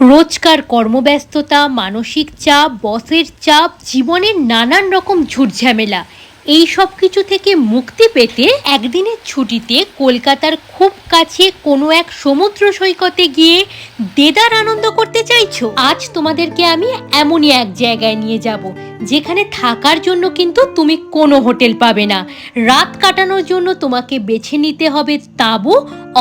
রোজকার কর্মব্যস্ততা, মানসিক চাপ, বসের চাপ, জীবনের নানান রকম ঝুটঝামেলা। এই সব কিছু থেকে মুক্তি পেতে একদিনের ছুটিতে কলকাতার খুব কাছে কোনো এক সমুদ্র সৈকতে গিয়ে দেদার আনন্দ করতে চাইছো? আজ তোমাদেরকে আমি এমনই এক জায়গায় নিয়ে যাব, যেখানে থাকার জন্য কিন্তু তুমি কোনো হোটেল পাবে না। রাত কাটানোর জন্য তোমাকে বেছে নিতে হবে তাঁবু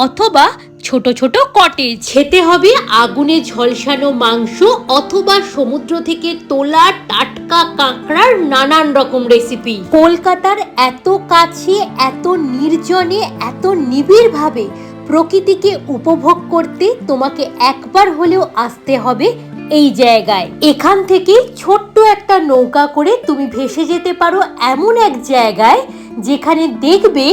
অথবা ছোট ছোট কটেজ খেতে হবে আগুনে ঝলসানো মাংস অথবা সমুদ্র থেকে তোলা টাটকা কাঁকড়ার নানান রকম রেসিপি কলকাতার এত কাছে, এত নির্জনে, এত নিবিড়ভাবে প্রকৃতিকে উপভোগ করতে তোমাকে একবার হলেও আসতে হবে এই জায়গায়। এখান থেকে ছোট্ট একটা নৌকা করে তুমি ভেসে যেতে পারো এমন এক জায়গায় যেখানে দেখবে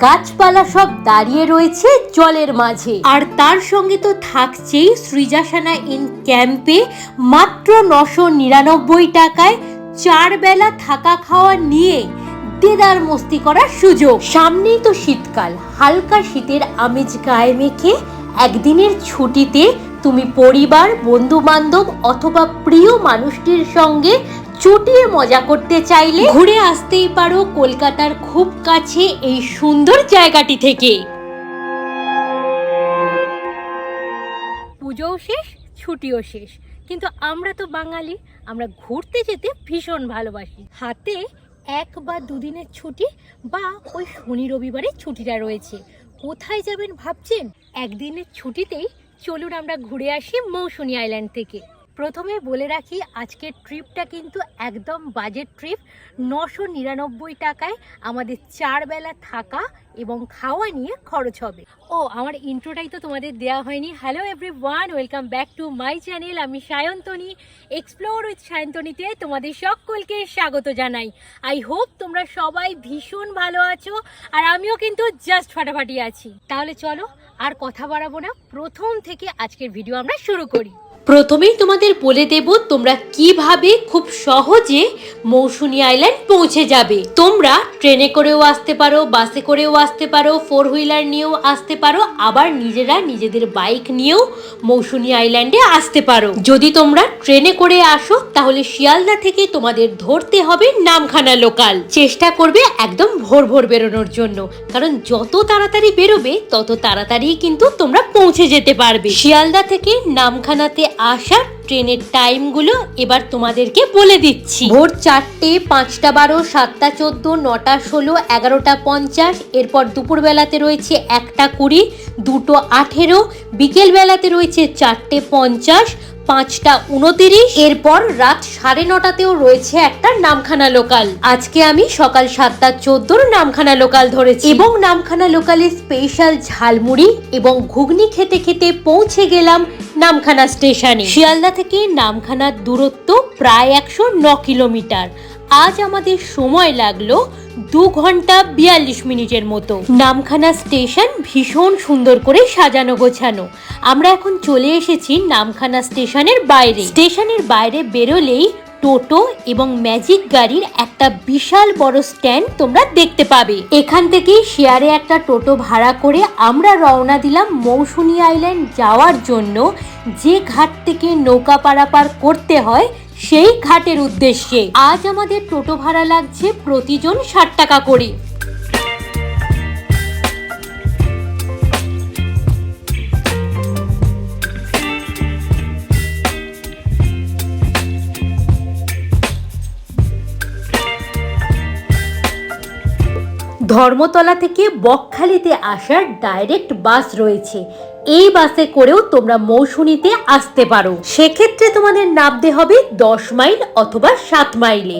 গাছপালা সব দাঁড়িয়ে রয়েছে জলের মাঝে। আর তার সঙ্গে তো থাকছেই সৃজাসানা ইন ক্যাম্পে মাত্র নশো নিরানব্বই টাকায় চার বেলা থাকা খাওয়া নিয়ে দেদার মস্তি করার সুযোগ। সামনেই তো শীতকাল, হালকা শীতের আমেজ গায়ে মেখে একদিনের ছুটিতে তুমি পরিবার বন্ধু বান্ধব অথবা প্রিয় মানুষটির সঙ্গে চুটিয়ে মজা করতে চাইলে ঘুরে আসতেই পারো কলকাতার খুব কাছে এই সুন্দর জায়গাটি থেকে। পুজোও শেষ ছুটিও শেষ। কিন্তু আমরা তো বাঙালি আমরা ঘুরতে যেতে ভীষণ ভালোবাসি। হাতে এক বা দুদিনের ছুটি বা ওই শনি রবিবারের ছুটিটা রয়েছে। কোথায় যাবেন ভাবছেন? একদিনের ছুটিতেই চলুন আমরা ঘুরে আসি মৌসুনি আইল্যান্ড থেকে। প্রথমে বলে রাখি, আজকের ট্রিপটা কিন্তু একদম বাজেট ট্রিপ। নশো নিরানব্বই টাকায় আমাদের চার বেলা থাকা এবং খাওয়া নিয়ে খরচ হবে। ও, আমার ইন্ট্রোটাই তো তোমাদের দেওয়া হয়নি। Hello everyone welcome back to my channel আমি সায়ন্তনী এক্সপ্লোর উইথ সায়ন্তনীতে তোমাদের সকলকে স্বাগত জানাই। আই হোপ তোমরা সবাই ভীষণ ভালো আছো আর আমিও কিন্তু জাস্ট ফাটাফাটি আছি। তাহলে চলো আর কথা বাড়াবো না। প্রথম থেকে আজকের ভিডিও আমরা শুরু করি। প্রথমেই তোমাদের বলে দেব তোমরা কীভাবে খুব সহজে মৌসুনি আইল্যান্ড পৌঁছে যাবে। তোমরা ট্রেনে করেও আসতে পারো, বাসে করেও আসতে পারো ফোর হুইলার নিয়েও আসতে পারো, আবার নিজেরা নিজেদের বাইক নিয়েও মৌসুনি আইল্যান্ডে আসতে পারো। যদি তোমরা ট্রেনে করে আসো, তাহলে শিয়ালদা থেকে তোমাদের ধরতে হবে নামখানা লোকাল চেষ্টা করবে একদম ভোর ভোর বেরোনোর জন্য। কারণ যত তাড়াতাড়ি বেরোবে, তত তাড়াতাড়ি কিন্তু তোমরা পৌঁছে যেতে পারবে। শিয়ালদা থেকে নামখানাতে আসার ট্রেনের টাইমগুলো এবার তোমাদেরকে বলে দিচ্ছি। ভোর চারটে, পাঁচটা বারো, সাতটা চোদ্দ, নটা ষোলো, এগারোটা পঞ্চাশ, এরপর দুপুরবেলাতে রয়েছে একটা কুড়ি, দুটো আঠেরো, বিকেলবেলাতে রয়েছে চারটে পঞ্চাশ, পাঁচটা উনতিরিশ, এরপর রাত সাড়ে নটাতেও রয়েছে একটা নামখানা লোকাল। আজকে আমি সকাল সাতটা চোদ্দোর নামখানা লোকাল ধরেছি। এবং নামখানা লোকালে স্পেশাল ঝালমুড়ি এবং ঘুগনি খেতে খেতে পৌঁছে গেলাম নামখানা স্টেশনে। শিয়ালদা থেকে নামখানার দূরত্ব প্রায় একশো ন কিলোমিটার। আজ আমাদের সময় লাগল দু ঘণ্টা বিয়াল্লিশ মিনিটের মতো। নামখানা স্টেশন ভীষণ সুন্দর করে সাজানো গোছানো। আমরা এখন চলে এসেছি নামখানা স্টেশনের বাইরে। স্টেশনের বাইরে বেরোলেই টোটো এবং ম্যাজিক গাড়ির একটা বিশাল বড় স্ট্যান্ড তোমরা দেখতে পাবে। এখান থেকেই শেয়ারে একটা টোটো ভাড়া করে আমরা রওনা দিলাম মৌসুনি আইল্যান্ড যাওয়ার জন্য। যে ঘাট থেকে নৌকা পারাপার করতে হয়, সেই ঘাটের উদ্দেশ্যে। আজ আমাদের টোটো ভাড়া লাগছে প্রতিজন ষাট টাকা করে। ধর্মতলা থেকে বকখালিতে আসার ডাইরেক্ট বাস রয়েছে। এই বাসে করেও তোমরা মৌসুনিতে আসতে পারো। সেক্ষেত্রে তোমাদের নামতে হবে দশ মাইল অথবা সাত মাইলে।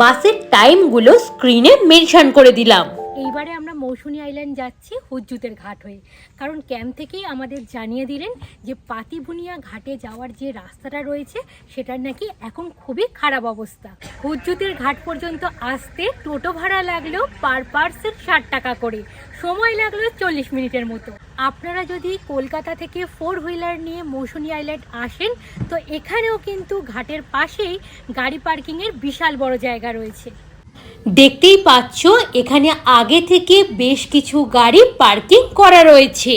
বাসের টাইমগুলো স্ক্রিনে মেনশন করে দিলাম। এইবারে আমরা মৌসুনি আইল্যান্ড যাচ্ছি হুজ্জুতের ঘাট হয়ে। কারণ ক্যাম্প থেকেই আমাদের জানিয়ে দিলেন যে পাতিবুনিয়া ঘাটে যাওয়ার যে রাস্তাটা রয়েছে, সেটার নাকি এখন খুবই খারাপ অবস্থা। হুজ্জুতের ঘাট পর্যন্ত আসতে টোটো ভাড়া লাগল পার পার্সেন্ট ষাট টাকা করে। সময় লাগল চল্লিশ মিনিটের মতো। আপনারা যদি কলকাতা থেকে ফোর হুইলার নিয়ে মৌসুনি আইল্যান্ড আসেন, তো এখানেও কিন্তু ঘাটের পাশেই গাড়ি পার্কিংয়ের বিশাল বড় জায়গা রয়েছে। দেখতেই পাচ্ছ, এখানে আগে থেকে বেশ কিছু গাড়ি পার্কিং করা রয়েছে।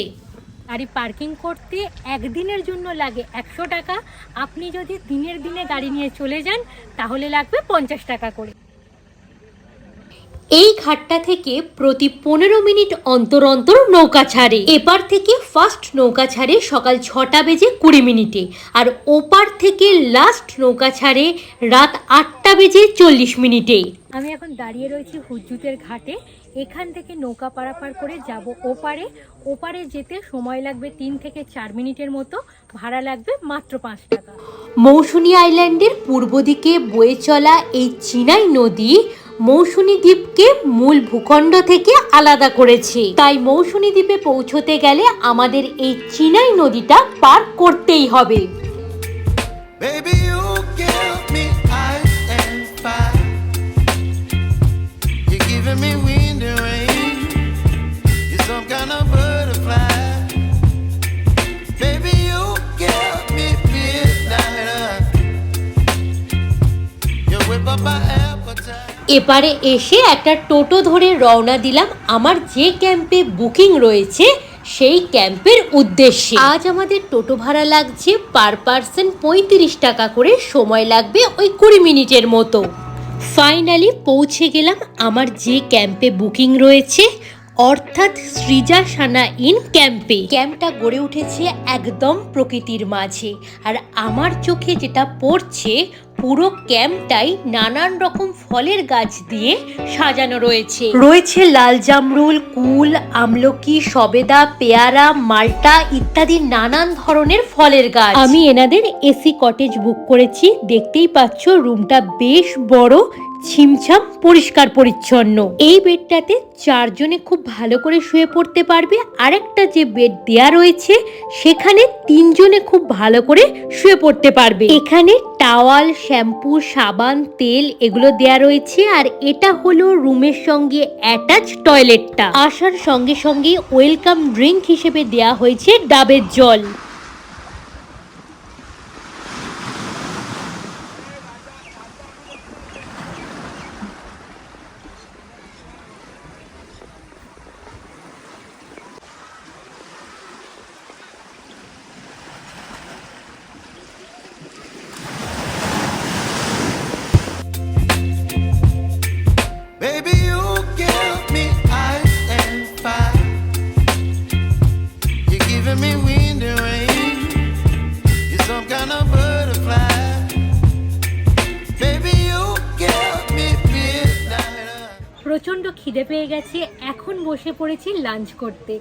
গাড়ি পার্কিং করতে একদিনের জন্য লাগে একশো টাকা। আপনি যদি দিনের দিনে গাড়ি নিয়ে চলে যান, তাহলে লাগবে পঞ্চাশ টাকা করে। এই ঘাটটা থেকে প্রতি পনেরো মিনিট অন্তর অন্তর নৌকা ছাড়ে। এপার থেকে ফার্স্ট নৌকা ছাড়ে সকাল ছটা বেজে কুড়ি মিনিটে আর ওপার থেকে লাস্ট নৌকা ছাড়ে রাত আটটা বেজে চল্লিশ মিনিটে। আমি এখন দাঁড়িয়ে রয়েছি হুজুতের ঘাটে। এখান থেকে নৌকা পারাপার করে যাব ওপারে। ওপারে যেতে সময় লাগবে তিন থেকে চার মিনিটের মতো। ভাড়া লাগবে মাত্র পাঁচ টাকা। মৌসুনী আইল্যান্ডের পূর্ব দিকে বয়ে চলা এই চিনাই নদী মৌসুনী দ্বীপকে মূল ভূখণ্ড থেকে আলাদা করেছে। তাই মৌসুনী দ্বীপে পৌঁছতে গেলে আমাদের এই চিনাই নদীটা পার করতেই হবে। Baby, এপারে এসে একটা টোটো ধরে রওনা দিলাম। আমার যে ক্যাম্পে বুকিং রয়েছে, সেই ক্যাম্পের উদ্দেশ্যে। আজ আমাদের টোটো ভাড়া লাগছে পার পার্সন পঁয়ত্রিশ টাকা করে। সময় লাগবে ওই কুড়ি মিনিটের মতো। ফাইনালি পৌঁছে গেলাম। আমার যে ক্যাম্পে বুকিং রয়েছে অর্থাৎ সৃজা সানা ইন ক্যাম্পে। ক্যাম্পটা গড়ে উঠেছে একদম প্রকৃতির মাঝে। আর আমার চোখে যেটা পড়ছে, পুরো ক্যাম্পটাই নানান রকম ফলের গাছ দিয়ে সাজানো রয়েছে। রয়েছে লাল জামরুল, কুল, আমলকি, সবেদা, পেয়ারা, মাল্টা ইত্যাদি নানান ধরনের ফলের গাছ। আমি এনাদের এসি কটেজ বুক করেছি। দেখতেই পাচ্ছ, রুমটা বেশ বড় ছিমছাম, পরিষ্কার, পরিচ্ছন্ন। এই বেডটাতে চারজনে খুব ভালো করে শুয়ে পড়তে পারবে। আরেকটা যে বেড দেয়া রয়েছে, সেখানে তিনজনে খুব ভালো করে শুয়ে পড়তে পারবে। এখানে টাওয়াল, শ্যাম্পু, সাবান, তেল এগুলো দেয়া রয়েছে। আর এটা হলো রুমের সঙ্গে অ্যাটাচ টয়লেটটা। আসার সঙ্গে সঙ্গে ওয়েলকাম ড্রিঙ্ক হিসেবে দেয়া হয়েছে ডাবের জল। Giving me wind and rain. You're some kind of butterfly. Baby, you give me প্রচণ্ড খিদে পেয়ে গেছে এখন বসে পড়েছি লাঞ্চ করতে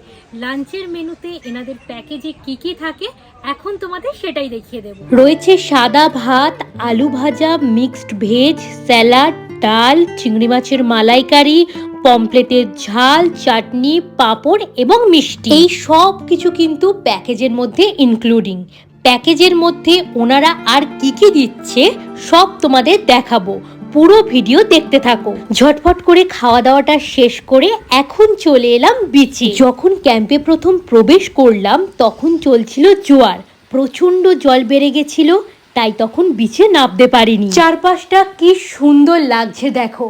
লাঞ্চের মেনুতে এনাদের প্যাকেজে কি কি থাকে এখন তোমাদের সেটাই দেখিয়ে দেব রয়েছে সাদা ভাত আলু ভাজা মিক্সড ভেজ স্যালাড ডাল চিংড়ি মাছের মালাইকারি পমপ্লেটের ঝাল, চাটনি, পাঁপড় এবং মিষ্টি। এই সব কিছু কিন্তু প্যাকেজের মধ্যে ইনক্লুডিং প্যাকেজের মধ্যে ওনারা আর কি কি দিচ্ছে, সব তোমাদের দেখাবো। পুরো ভিডিও দেখতে থাকো। ঝটফট করে খাওয়া দাওয়াটা শেষ করে এখন চলে এলাম বিচে যখন ক্যাম্পে প্রথম প্রবেশ করলাম, তখন চলছিল জোয়ার। প্রচণ্ড জল বেড়ে গেছিল, তাই তখন বিচে নামতে পারিনি। চারপাশটা কি সুন্দর লাগছে দেখো।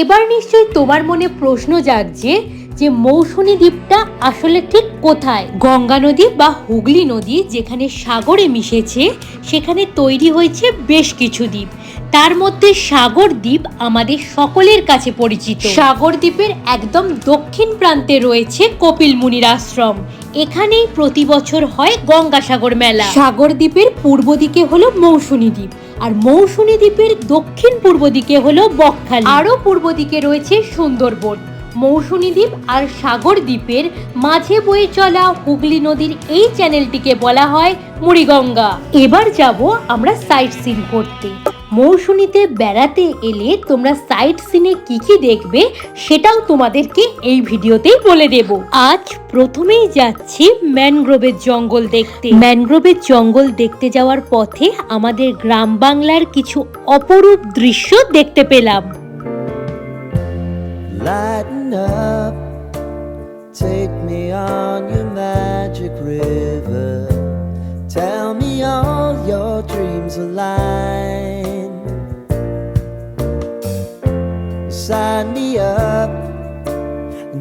এবার নিশ্চয়ই তোমার মনে প্রশ্ন জাগছে যে মৌসুমী দ্বীপটা আসলে ঠিক কোথায়? গঙ্গা নদী বা হুগলি নদী যেখানে সাগরে মিশেছে, সেখানে তৈরি হয়েছে বেশ কিছু দ্বীপ। তার মধ্যে সাগর দ্বীপ আমাদের সকলের কাছে পরিচিত। সাগর দ্বীপের একদম দক্ষিণ প্রান্তে রয়েছে কপিল মুনির আশ্রম। এখানেই প্রতি বছর হয় গঙ্গাসাগর মেলা। সাগর দ্বীপের পূর্ব দিকে হলো মৌসুমী দ্বীপ আর মৌসুমী দ্বীপের দক্ষিণ পূর্ব দিকে হলো বকখালি। আরও পূর্ব দিকে রয়েছে সুন্দরবন। মৌসুমী দ্বীপ আর সাগর দ্বীপের মাঝে বয়ে চলা হুগলি নদীর এই চ্যানেলটিকে বলা হয় মুড়িগঙ্গা। এবার যাব আমরা সাইট সিন করতে। মৌসুমীতে বেড়াতে এলে তোমরা সাইট সিনে কি কি দেখবে সেটাও তোমাদেরকে এই ভিডিওতেই বলে দেব আজ প্রথমেই যাচ্ছি ম্যানগ্রোভের জঙ্গল দেখতে ম্যানগ্রোভের জঙ্গল দেখতে যাওয়ার পথে আমাদের গ্রাম বাংলার কিছু অপরূপ দৃশ্য দেখতে পেলাম take me on your magic river. Tell me all your dreams align.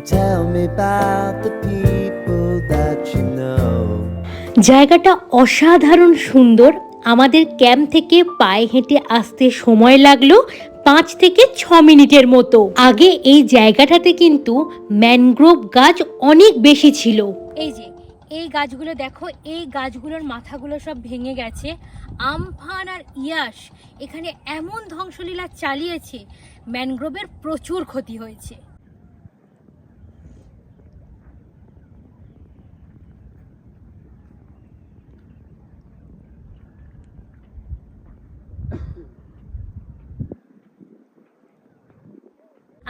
Tell me about the people that you know. জায়গাটা অসাধারণ সুন্দর। আমাদের ক্যাম্প থেকে পায়ে হেঁটে আসতে সময় লাগল পাঁচ থেকে ছ মিনিটের মতো। আগে এই জায়গাটাতে কিন্তু ম্যানগ্রোভ গাছ অনেক বেশি ছিল। এই যে এই গাছগুলো দেখো এই গাছগুলোর মাথাগুলো সব ভেঙে গেছে। আমফান আর ইয়াস এখানে এমন ধ্বংসলীলা চালিয়েছে ম্যানগ্রোভের প্রচুর ক্ষতি হয়েছে।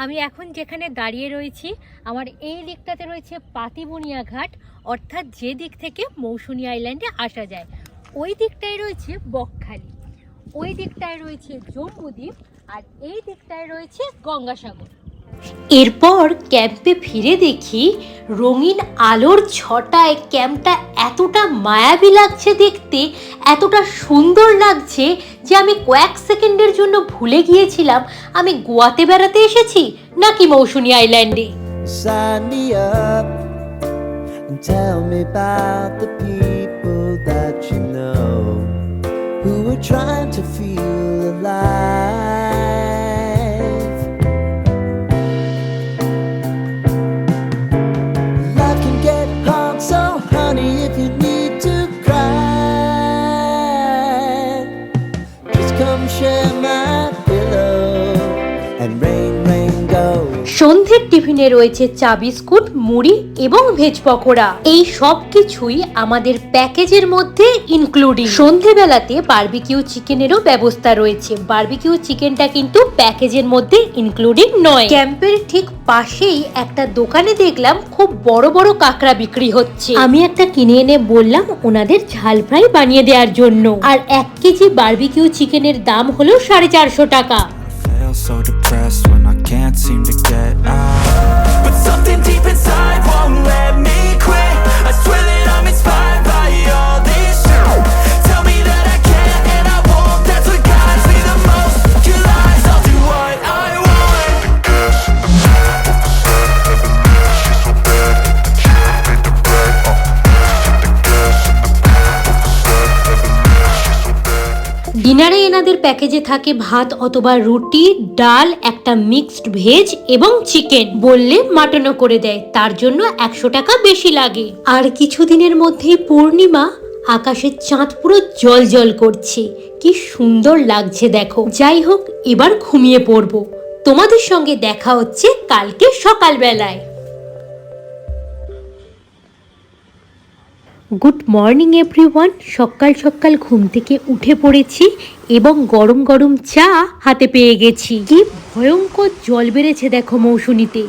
আমি এখন যেখানে দাঁড়িয়ে রয়েছি, আমার এই দিকটাতে রয়েছে পাতিবুনিয়া ঘাট, অর্থাৎ যে দিক থেকে মৌসুনি আইল্যান্ডে আসা যায়। ওই দিকটায় রয়েছে বকখালি, ওই দিকটায় রয়েছে জম্বুদ্বীপ আর এই দিকটায় রয়েছে গঙ্গাসাগর। এরপর ক্যাম্পে ফিরে দেখি রঙিন আলোর ছটায় ক্যাম্পটা এতটা মায়াবী লাগছে দেখতে, এতটা সুন্দর লাগছে যে আমি কয়েক সেকেন্ডের জন্য ভুলে গিয়েছিলাম। আমি গোয়াতে বেড়াতে এসেছি নাকি মৌসুনি আইল্যান্ডে? Tell me about the people that you know who are trying to feel টিফিনে রয়েছে চা বিস্কুট, মুড়ি এবং ভেজ পকোড়া। এই সব কিছুই আমাদের প্যাকেজের মধ্যে ইনক্লুডিং সন্ধেবেলাতে বার্বিকিউ চিকেনেরও ব্যবস্থা রয়েছে। বার্বিকিউ চিকেনটা কিন্তু প্যাকেজের মধ্যে ইনক্লুডিং নয়। ক্যাম্পের ঠিক পাশেই একটা দোকানে দেখলাম খুব বড় বড় কাঁকড়া বিক্রি হচ্ছে। আমি একটা কিনে এনে বললাম, ওনাদের ঝাল ফ্রাই বানিয়ে দেওয়ার জন্য। আর এক কেজি বার্বিকিউ চিকেনের দাম হলো সাড়ে চারশো টাকা। Can't seem to get out. But something deep inside won't let me প্যাকেজে থাকে ভাত অথবা রুটি, ডাল, একটা মিক্সড ভেজ এবং চিকেন। বললে মাটনও করে দেয়, তার জন্য একশো টাকা বেশি লাগে। আর কিছুদিনের মধ্যেই পূর্ণিমা আকাশের চাঁদ পুরো জল জল করছে। কি সুন্দর লাগছে দেখো। যাই হোক, এবার ঘুমিয়ে পড়ব। তোমাদের সঙ্গে দেখা হচ্ছে কালকে সকালবেলায়। গুড মর্নিং এভরিওয়ান সকাল সকাল ঘুম থেকে উঠে পড়েছি এবং গরম গরম চা হাতে পেয়ে গেছি। কি ভয়ঙ্কর জল বেড়েছে দেখো মৌসুমীতে।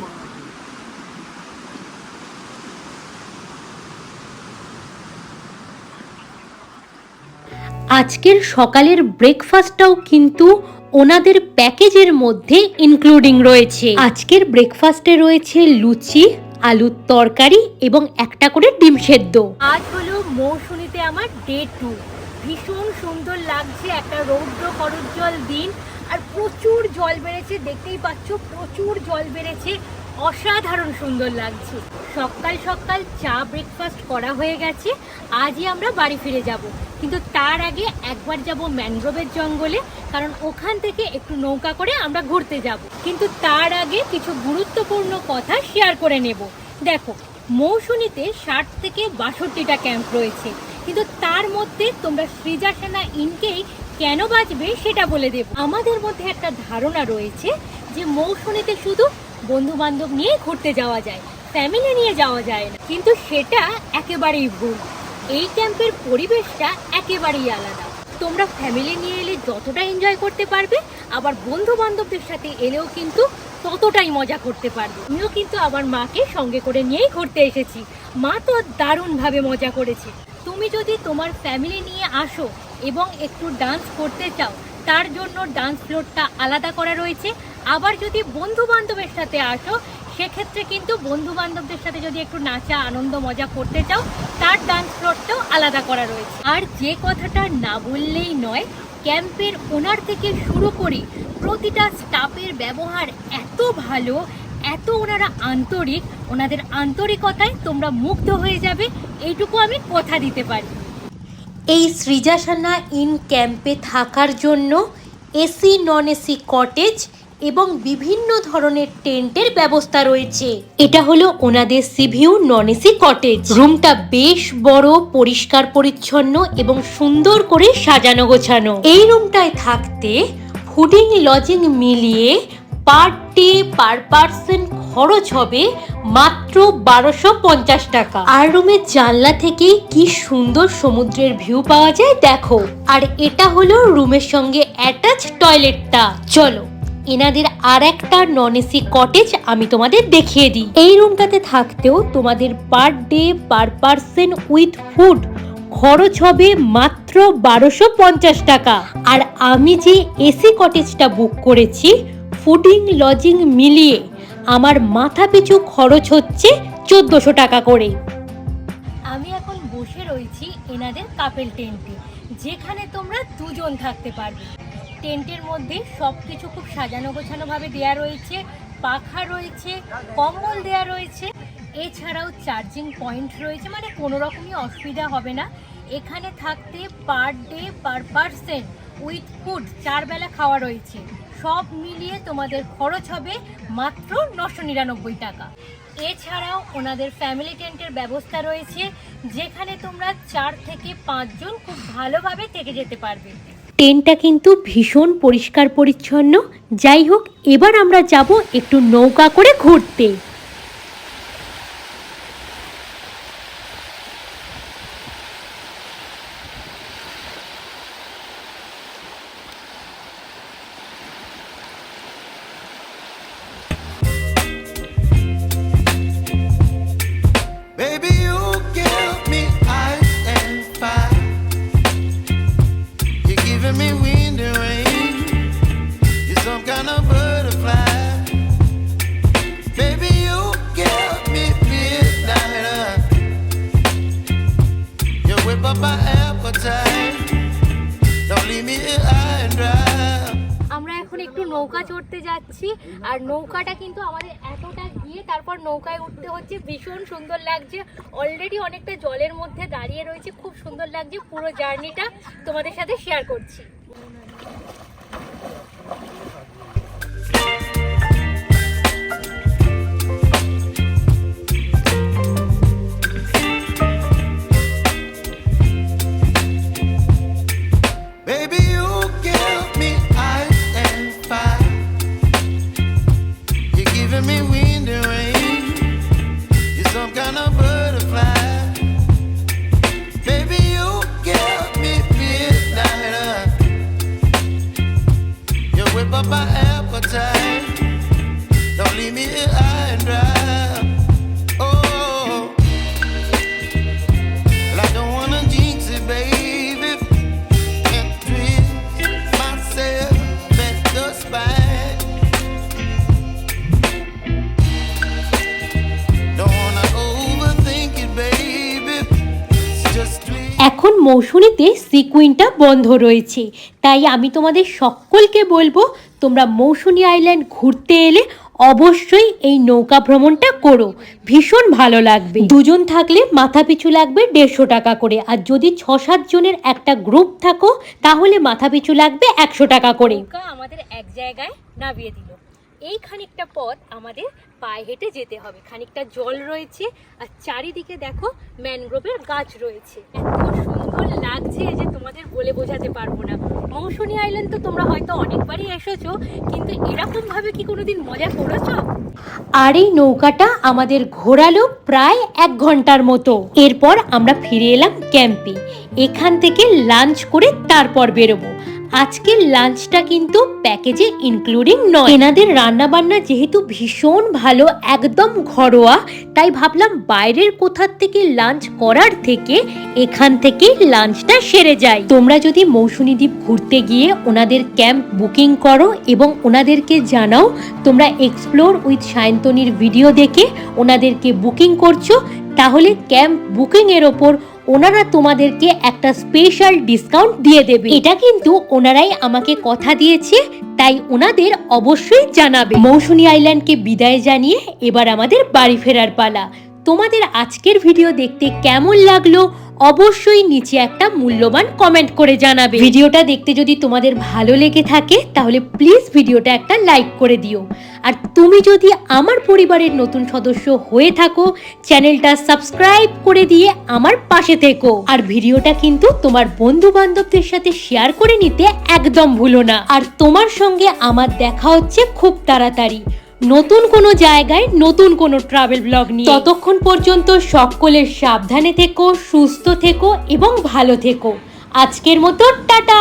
আজকের সকালের ব্রেকফাস্টটাও কিন্তু ওনাদের প্যাকেজের মধ্যে ইনক্লুডিং রয়েছে। আজকের ব্রেকফাস্টে রয়েছে লুচি আলুর তরকারি এবং একটা করে ডিম সেদ্ধ। আজ হলো মৌসুমিতে আমার ডে টু ভীষণ সুন্দর লাগছে একটা রৌদ্র করজ্জ্বল দিন। আর প্রচুর জল বেড়েছে, দেখতেই পাচ্ছ, প্রচুর জল বেড়েছে। অসাধারণ সুন্দর লাগছে। সকাল সকাল চা ব্রেকফাস্ট করা হয়ে গেছে, আজই আমরা বাড়ি ফিরে যাব। কিন্তু তার আগে একবার যাব ম্যানগ্রোভের জঙ্গলে, কারণ ওখান থেকে একটু নৌকা করে আমরা ঘুরতে যাব। কিন্তু তার আগে কিছু গুরুত্বপূর্ণ কথা শেয়ার করে নেব। দেখো, মৌসুমীতে ষাট থেকে বাষট্টিটা ক্যাম্প রয়েছে। কিন্তু তার মধ্যে তোমরা সৃজা সেনা ইনকেই কেন বাঁচবে সেটা বলে দেব। আমাদের মধ্যে একটা ধারণা রয়েছে যে মৌসুমীতে শুধু বন্ধু বান্ধব নিয়ে ঘুরতে যাওয়া যায় ফ্যামিলি নিয়ে যাওয়া যায় না। কিন্তু সেটা একেবারেই ভুল। এই ক্যাম্পের পরিবেশটা একেবারেই আলাদা। তোমরা ফ্যামিলি নিয়ে এলে যতটা এনজয় করতে পারবে, আবার বন্ধু বান্ধবদের সাথে এলেও কিন্তু ততটাই মজা করতে পারবে। আমিও কিন্তু আমার মাকে সঙ্গে করে নিয়েই ঘুরতে এসেছি। মা তো দারুণভাবে মজা করেছে। তুমি যদি তোমার ফ্যামিলি নিয়ে আসো এবং একটু ডান্স করতে চাও, তার জন্য ডান্স ফ্লোরটা আলাদা করা রয়েছে। আবার যদি বন্ধু বান্ধবের সাথে আসো, সেক্ষেত্রে কিন্তু বন্ধু বান্ধবদের সাথে যদি একটু নাচা, আনন্দ, মজা করতে চাও, তার ডান্স ফ্লোরটাও আলাদা করা রয়েছে। আর যে কথাটা না বললেই নয়, ক্যাম্পের ওনার থেকে শুরু করি প্রতিটা স্টাফের ব্যবহার এত ভালো, এত ওনারা আন্তরিক, ওনাদের আন্তরিকতায় তোমরা মুগ্ধ হয়ে যাবে, এইটুকু আমি কথা দিতে পারি। এই সৃজাসানা ইন ক্যাম্পে থাকার জন্য এসি নন এসি কটেজ এবং বিভিন্ন ধরনের টেন্টের ব্যবস্থা রয়েছে। এটা হলো ওনাদের সিভিউ নন এসি কটেজ রুমটা বেশ বড়, পরিষ্কার পরিচ্ছন্ন এবং সুন্দর করে সাজানো গোছানো। এই রুমটায় থাকতে ফুডিং লজিং মিলিয়ে পার ডে পার পার্সন খরচ হবে মাত্র বারোশো পঞ্চাশ টাকা। আর রুমের জানলা থেকে কি সুন্দর সমুদ্রের ভিউ পাওয়া যায়, দেখো। আর এটা হলো রুমের সঙ্গে অ্যাটাচ টয়লেটটা চলো। এনাদের আর একটা নন এসি কটেজ আমি তোমাদের দেখিয়ে দিই। এই রুমটাতে থাকতেও তোমাদের per day per person with food খরচ হবে মাত্র বারোশো পঞ্চাশ টাকা। আর আমি যে এসি কটেজটা বুক করেছি ফুডিং লজিং মিলিয়ে আমার মাথা পিছু খরচ হচ্ছে চোদ্দোশো টাকা করে। আমি এখন বসে রয়েছি এনাদের কাপেল টেন্টে যেখানে তোমরা দুজন থাকতে পারবে। টেন্টের মধ্যে সব কিছু খুব সাজানো গোছানোভাবে দেওয়া রয়েছে, পাখা রয়েছে, কম্বল দেওয়া রয়েছে, এছাড়াও চার্জিং পয়েন্ট রয়েছে মানে কোনো রকমই অসুবিধা হবে না। এখানে থাকতে per day per person with food চার বেলা খাওয়া রয়েছে। সব মিলিয়ে তোমাদের খরচ হবে মাত্র নশো নিরানব্বই টাকা। এছাড়াও ওনাদের ফ্যামিলি টেন্টের ব্যবস্থা রয়েছে, যেখানে তোমরা চার থেকে পাঁচজন খুব ভালোভাবে থেকে যেতে পারবে। টেন্টটা কিন্তু ভীষণ পরিষ্কার পরিচ্ছন্ন যাই হোক এবার আমরা যাব একটু নৌকা করে ঘুরতে। নৌকাটা কিন্তু আমাদের এতটা গিয়ে তারপর নৌকায় উঠতে হচ্ছে, ভীষণ সুন্দর লাগছে। অলরেডি অনেকটা জলের মধ্যে দাঁড়িয়ে রয়েছে, খুব সুন্দর লাগছে। পুরো জার্নিটা তোমাদের সাথে শেয়ার করছি। সিকুইনটা বন্ধ রয়েছে। তাই আমি তোমাদের সকলকে বলব, তোমরা মৌসুনি আইল্যান্ড ঘুরতে এলে অবশ্যই এই নৌকা ভ্রমণটা করো। ভীষণ ভালো লাগবে। দুজন থাকলে মাথা পিছু লাগবে দেড়শো টাকা করে। আর যদি ছ সাত জনের একটা গ্রুপ থাকো, তাহলে মাথা পিছু লাগবে একশো টাকা করে। আমাদের এক জায়গায় নামিয়ে দিল। এই খানিকটা পথ আমাদের পায়ে হেঁটে যেতে হবে। খানিকটা জল রয়েছে আর চারিদিকে দেখো ম্যানগ্রোভের গাছ রয়েছে। এত সুন্দর লাগছে যে তোমাদের বলে বোঝাতে পারব না। মৌসুমী আইল্যান্ড তো তোমরা হয়তো অনেকবারই এসেছ, কিন্তু এরকম ভাবে কি কোনোদিন মজা করেছ? আর এই নৌকাটা আমাদের ঘোরালো প্রায় এক ঘণ্টার মতো। এরপর আমরা ফিরে এলাম ক্যাম্পে এখান থেকে লাঞ্চ করে তারপর বেরোবো। আজকের লাঞ্চটা কিন্তু প্যাকেজে ইনক্লুডিং নয়। এনাদের রান্না বান্না যেহেতু ভীষণ ভালো, একদম ঘরোয়া, তাই ভাবলাম বাইরের কোথার থেকে লাঞ্চ করার থেকে এখান থেকে লাঞ্চটা সেরে যায় তোমরা যদি মৌসুমী দ্বীপ ঘুরতে গিয়ে ওনাদের ক্যাম্প বুকিং করো এবং ওনাদেরকে জানাও, তোমরা এক্সপ্লোর উইথ সায়ন্তনীর ভিডিও দেখে ওনাদেরকে বুকিং করছ, তাহলে ক্যাম্প বুকিং এর ওপর ওনারা তোমাদেরকে একটা স্পেশাল ডিসকাউন্ট দিয়ে দেবে। এটা কিন্তু ওনারাই আমাকে কথা দিয়েছে, তাই ওনাদের অবশ্যই জানাবে। মৌসুনি আইল্যান্ডকে বিদায় জানিয়ে এবার আমাদের বাড়ি ফেরার পালা। তোমাদের আজকের ভিডিও দেখতে কেমন লাগল অবশ্যই নিচে একটা মূল্যবান কমেন্ট করে জানাবে। ভিডিওটা দেখতে যদি তোমাদের ভালো লেগে থাকে, তাহলে প্লিজ ভিডিওটা একটা লাইক করে দিও। আর তুমি যদি আমার পরিবারের নতুন সদস্য হয়ে থাকো, চ্যানেলটা সাবস্ক্রাইব করে দিয়ে আমার পাশে থেকো। আর ভিডিওটা কিন্তু তোমার বন্ধু বান্ধবদের সাথে শেয়ার করে নিতে একদম ভুলো না। আর তোমার সঙ্গে আমার দেখা হচ্ছে খুব তাড়াতাড়ি। নতুন কোনো জায়গায় নতুন কোনো ট্রাভেল ব্লগ নিয়ে। ততক্ষণ পর্যন্ত সকলের সাবধানে থেকো, সুস্থ থেকো এবং ভালো থেকো। আজকের মতো টাটা!